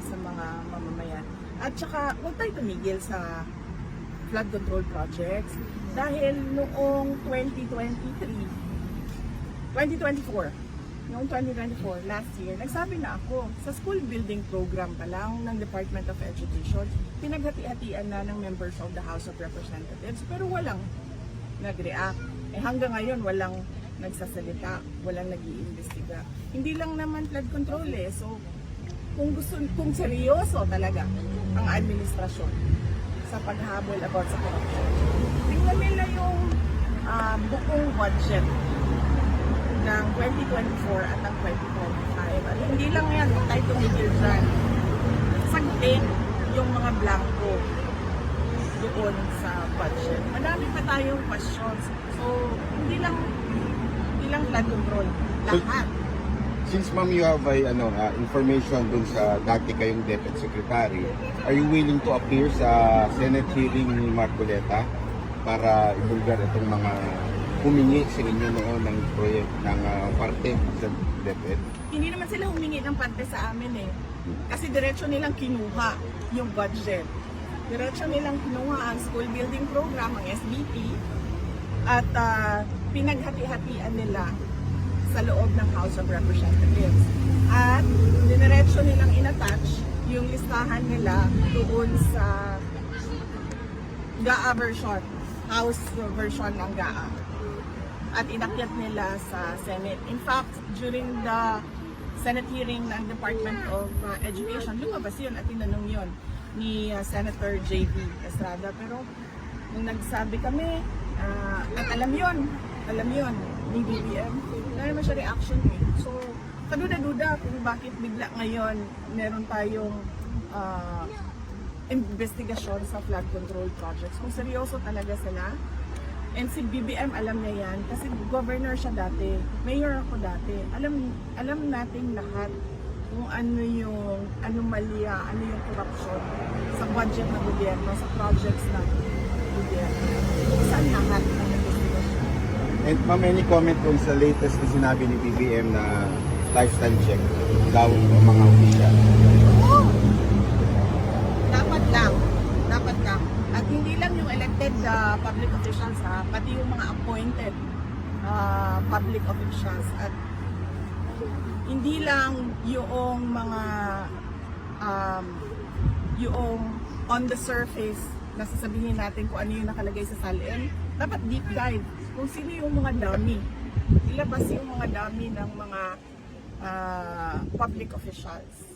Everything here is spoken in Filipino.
sa mga mamamayan. At saka, huwag tayo tumigil sa flood control projects dahil noong 2023, 2024, noong 2024, last year, nagsabi na ako, sa school building program pa lang ng Department of Education, pinaghati-hatian na ng members of the House of Representatives, pero walang nag-react. Eh hanggang ngayon, walang nagsasalita, walang nag iimbestiga Hindi lang naman flood control eh, so kung gusto, kung seryoso talaga ang administrasyon sa paghabol about sa corruption, tingnan nila yung ah, buong budget ng 2024 at ng 2025. At hindi lang yan, huwag tayo tumigil dyan. Sagutin yung mga blanco doon sa budget. Madami pa tayong questions. So, hindi lang hindi lang flood control. Lahat. Since ma'am you have a, ano, uh, information dun sa dati kayong Deputy Secretary, are you willing to appear sa Senate hearing ni Marcoleta para ibulgar itong mga humingi sa inyo noon ng proyekt ng uh, parte sa DepEd? Hindi naman sila humingi ng parte sa amin eh. Kasi diretso nilang kinuha yung budget. Diretso nilang kinuha ang school building program, ang SBP, at ah, pinaghati-hatian nila sa loob ng House of Representatives. At diniretso nilang inattach yung listahan nila doon sa GAA version, House version ng GAA at inakyat nila sa Senate. In fact, during the Senate hearing ng Department of uh, Education, lumabas yun at tinanong yun ni uh, Senator J.B. Estrada. Pero nung nagsabi kami, uh, at alam yun, alam yun, ni BBM, wala naman siya reaction eh. So, kaduda-duda kung bakit bigla ngayon meron tayong uh, investigasyon sa flood control projects. Kung seryoso talaga sila, And si BBM alam niya yan kasi governor siya dati, mayor ako dati. Alam alam nating lahat kung ano yung anomalya, ano yung corruption sa budget ng gobyerno, sa projects ng gobyerno. Saan lahat ng investigasyon? And ma'am, any comment dun sa latest na sinabi ni BBM na lifestyle check daw ng mga opisyal? Oo! Dapat lang. Dapat lang. At hindi lang yung elected uh, public officials ha, pati yung mga appointed uh, public officials. At hindi lang yung mga um, yung on the surface na sasabihin natin kung ano yung nakalagay sa salin. Dapat deep dive kung sino yung mga dummy. Ilabas yung mga dummy ng mga uh, public officials.